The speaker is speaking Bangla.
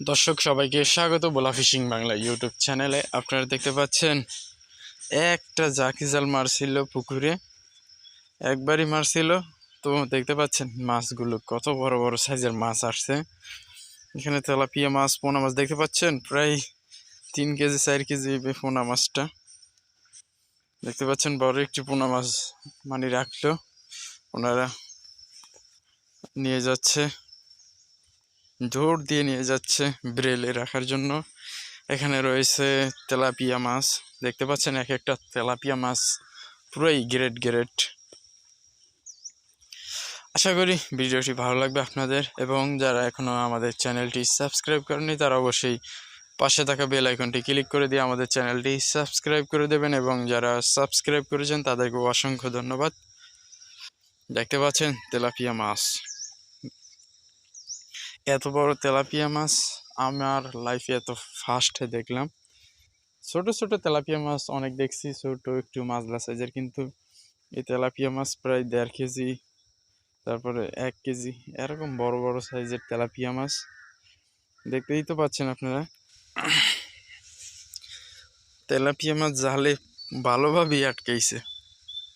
দর্শক, সবাইকে স্বাগত বোলা ফিশিং বাংলা ইউটিউব চ্যানেলে। আপনারা দেখতে পাচ্ছেন, একটা জাকি জাল মারছিল পুকুরে, একবারই মারছিল। তো দেখতে পাচ্ছেন, মাছগুলো কত বড় বড় সাইজের মাছ আসছে। এখানে তেলাপিয়া মাছ, পোনা মাছ, দেখতে পাচ্ছেন? প্রায় তিন কেজি, চার কেজি পোনা মাছটা। দেখতে পাচ্ছেন, বড় একটি পোনা মাছ মানে রাখল। ওনারা নিয়ে যাচ্ছে। জোর দিয়ে নিয়ে যাচ্ছে ব্রেলে রাখার জন্য। এখানে রয়েছে তেলাপিয়া মাছ। দেখতে পাচ্ছেন এক একটা তেলাপিয়া মাছ পুরোই গ্রেট গ্রেট। আশা করি ভিডিওটি ভালো লাগবে আপনাদের এবং যারা এখনও আমাদের চ্যানেলটি সাবস্ক্রাইব করেনি তারা অবশ্যই পাশে থাকা বেল আইকনটি ক্লিক করে দিয়ে আমাদের চ্যানেলটি সাবস্ক্রাইব করে দেবেন এবং যারা সাবস্ক্রাইব করেছেন তাদেরকে অসংখ্য ধন্যবাদ। দেখতে পাচ্ছেন তেলাপিয়া মাছ। এত বড় তেলাপিয়া মাছ আমার লাইফে এত ফার্স্টে দেখলাম। ছোট ছোট তেলাপিয়া মাছ অনেক দেখছি, ছোট একটু মাছলা সাইজের কিন্তু এই তেলাপিয়া মাছ প্রায় দেড় কেজি, তারপরে এক কেজি, এরকম বড় বড় সাইজের তেলাপিয়া মাছ। দেখতেই তো পাচ্ছেন আপনারা। তেলাপিয়া মাছ জালে ভালোভাবেই আটকাইছে।